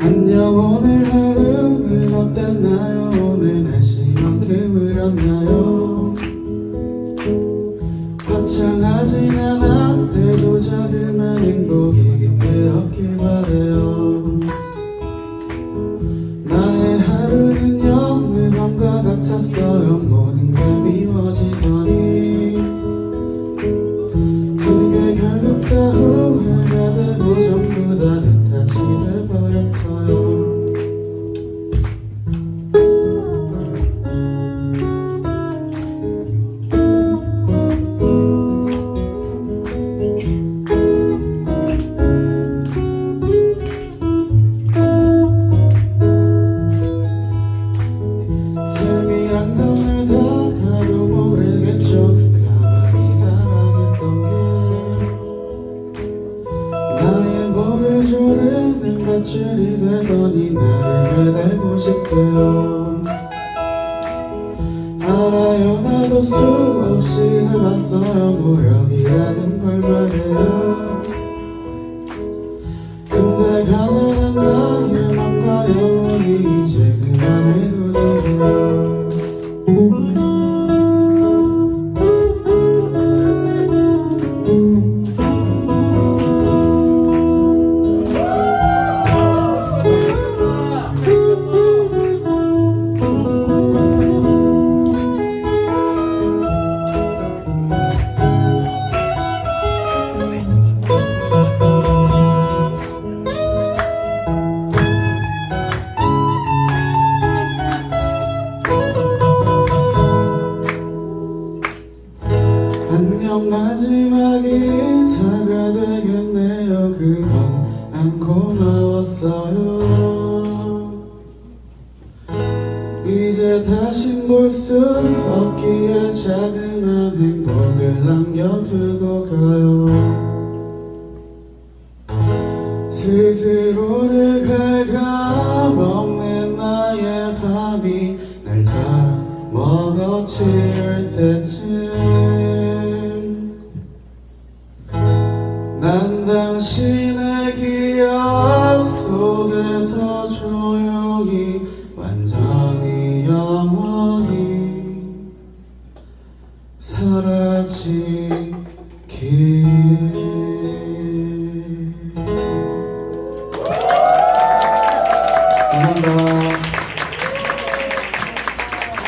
안녕 오늘 하루 는 어땠나요? 오늘 날씨만큼 흐렸나요 거창하진 않았대도 작으면 행복이 깃들었길 바래요. 나의 하루는요 무언가 같았어요 밧줄이 되더니 나를 매달고 싶대요. 알아요 나도 수없이 해봤어요. 노력이라는 걸 말해요 안녕 마지막 인사가 되겠네요. 그동안 고마웠어요. 이제 다신 볼수 없기에 자그만 행복을 남겨두고 가요. 스스로를 갉아먹는 나의 밤이 날 다 먹어치울 때쯤 난 당신의 기억 속에서 조용히 완전히 영원히 사라지길. 감사합니다